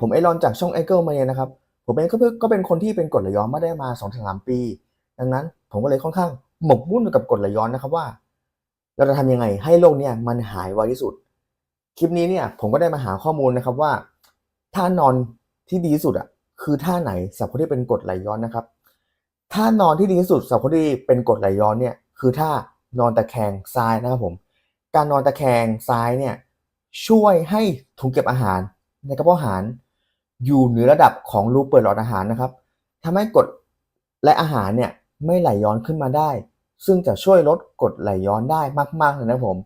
ผมเอลอนจากช่อง e อเกิลมาเนี่ยนะครับ ผมเองก็เพิ่งก็เป็นคนที่เป็นกรดไหลย้อนมาได้มา2อถึงสปี ดังนั้นผมก็เลยค่อนข้างหมกมุ่นกับกรดไหลย้อนนะครับว่า เราจะทำยังไงให้โรคเนี่ยมันหายไวที่สุด คลิปนี้เนี่ยผมก็ได้มาหาข้อมูลนะครับว่าท่านอนที่ดีที่สุดอะคือท่าไหนสำหรับคนที่เป็นกรดไหลย้อนนะครับท่านอนที่ดีที่สุดสำหรับคนที่เป็นกรดไหลย้อนเนี่ยคือท่านอนตะแคงซ้ายนะครับผม การนอนตะแคงซ้ายเนี่ยช่วยให้ถุงเก็บอาหาร ในกระเพาะอาหารอยู่เหนือระดับของรูเปิดหลอดอาหารนะครับทำให้กรดและอาหารเนี่ยไม่ไหลย้อนขึ้นมาได้ ซึ่งจะช่วยลดกรดไหลย้อนได้มากๆเลยนะผม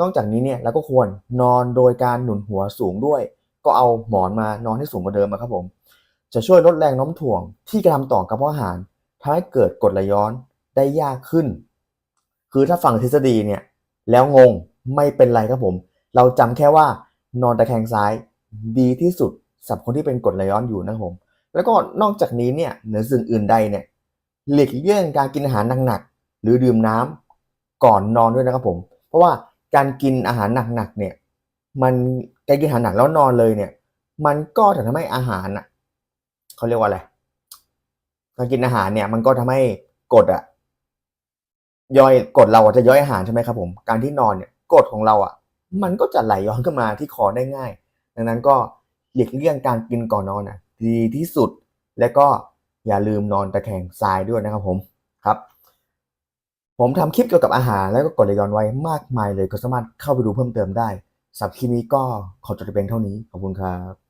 นอกจากนี้เนี่ยเราก็ควรนอนโดยการหนุนหัวสูงด้วย ก็เอาหมอนมานอนให้สูงกว่าเดิมนะครับผม จะช่วยลดแรงโน้มถ่วงที่กระทำต่อกระเพาะอาหารทำให้เกิดกรดไหลย้อนได้ยากขึ้น คือถ้าฟังทฤษฎีเนี่ยแล้วงงไม่เป็นไรครับผม เราจำแค่ว่านอนตะแคงซ้าย ดีที่สุดสำหรับคนที่เป็นกรดไหลย้อนอยู่นะผม แล้วก็นอกจากนี้เนี่ยเหนือสิ่งอื่นใดเนี่ยหลีกเลี่ยงการกินอาหารหนักๆหรือดื่มน้ำก่อนนอนด้วยนะครับผม เพราะว่าการกินอาหารหนักๆเนี่ยมันการกินอาหารหนักแล้วนอนเลยเนี่ย มันก็จะทำให้อาหารอะเขาเรียกว่าอะไรการกินอาหารเนี่ยมันก็ทำให้กรดอะย่อยกรดเราจะย่อยอาหารใช่ไหมครับผม การที่นอนเนี่ยกรดของเราอะ มันก็จะไหลย้อนขึ้นมาที่คอได้ง่าย ดังนั้นก็หลีกเลี่ยงการกินก่อนนอนนะดีที่สุด และก็อย่าลืมนอนตะแคงทรายด้วยนะครับผมครับ ผมทำคลิปเกี่ยวกับอาหารแล้วก็กดไลย้อนไว้มากมายเลยก็สามารถเข้าไปดูเพิ่มเติมได้สับคลิปนี้ก็ขอจบเพียงเท่านี้ขอบคุณครับ